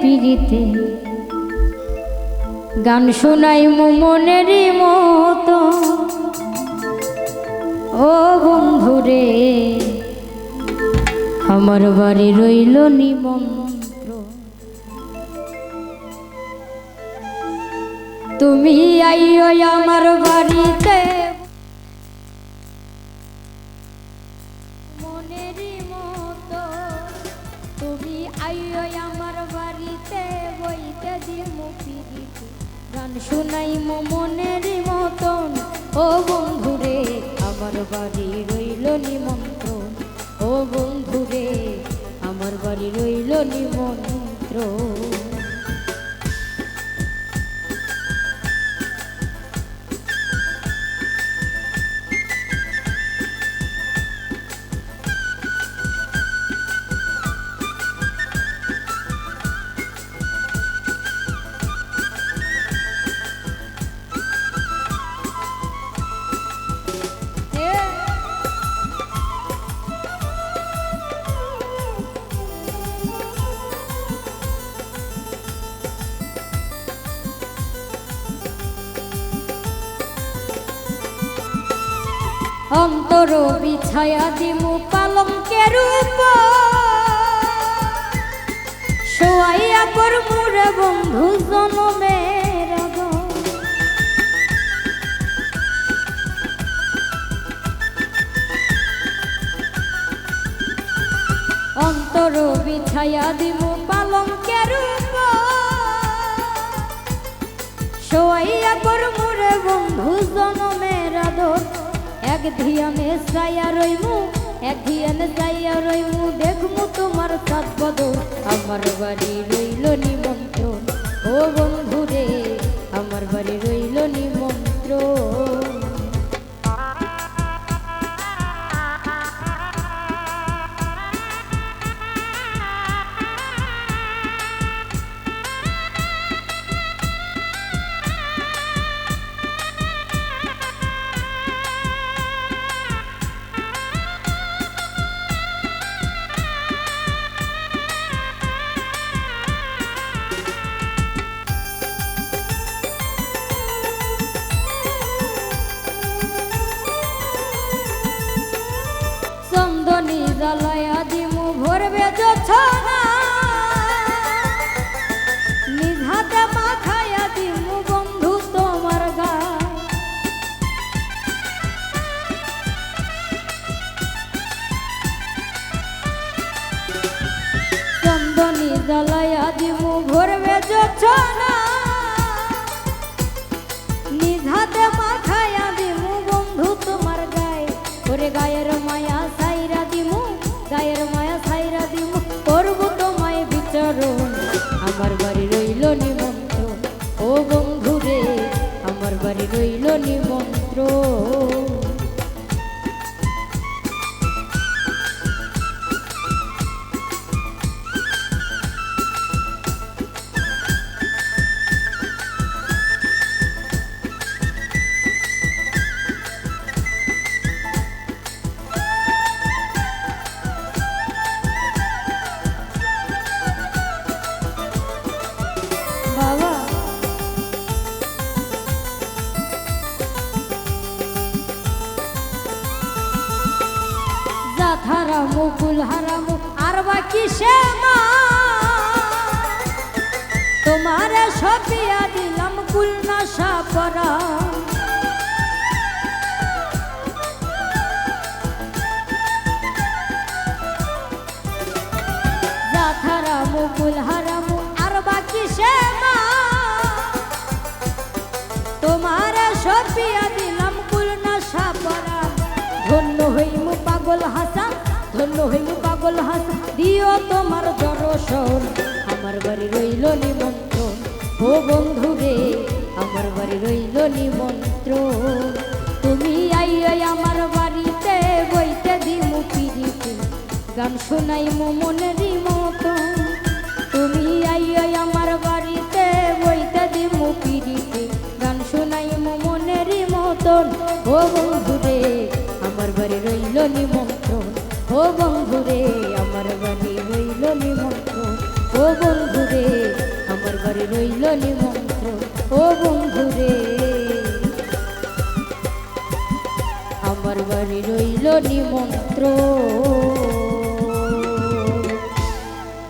পিড়িতে। গান শোনাই মনেরই মতো। ও বন্ধুরে, আমার বাড়ি রইল নিমন্ত্র তুমি আইও আমার বাড়িতে। বাড়িতে বইতে দিমু পিড়িতে। গান শুনাই মনের মতন। ও বন্ধুরে, আমার বাড়ি রইল নিমন্ত্রণ। ও বন্ধুরে, আমার বাড়ি রইল নিমন্ত্রণ। অন্তর বিছায়া দিমু পালঙ্কের সোয়াইয়া কর মুরে বন্ধু জনমের। অন্তর বিছায়া দিমু পালঙ্কের সোয়াইয়া কর মুরে বন্ধু জনমের আদর। এক ধিয়ানে চাইয়া রইমু এক ধিয়ানে চাইয়া রইমু। দেখমু তোমার সাত বদল আমার বাড়ি। জ্বালায়া দিমু ভরবে যোছনা নিমন্ত্রণ। হারামু, কুল হারামু, আর বাকি সে মা। তোমার সপিয়া দিলাম কুল নাশা পরা। হারামু, কুল হারামু, আর বাকি সে মা। তোমার সপিয়া দিলাম কুল নাশা পরা। ধন্য হইমু পাগল হাসা ধন্য হইমু পাগল হাসা, দিও তোমার দর্শন আমার বাড়ি রইল নিমন্ত্রণ। ও বন্ধু রে, আমার বাড়ি রইল নিমন্ত্রণ। তুমি আইয় আমার বাড়িতে বইতে দিমু পিড়িতে গান শোনাই মনেরই মতন। তুমি আইয় আমার বাড়িতে বইতে দিমু পিড়িতে গান শোনাই মনেরই মতন। ও বন্ধুরে আমার বাড়ি রইল নিমন্ত্রণ। ও বন্ধুরে, আমার বাড়ি রইল নিমন্ত্র ও বন্ধুরে বাড়ি রইল নিমন্ত্র ও বন্ধুরে, আমার বাড়ি রইল নিমন্ত্রণ।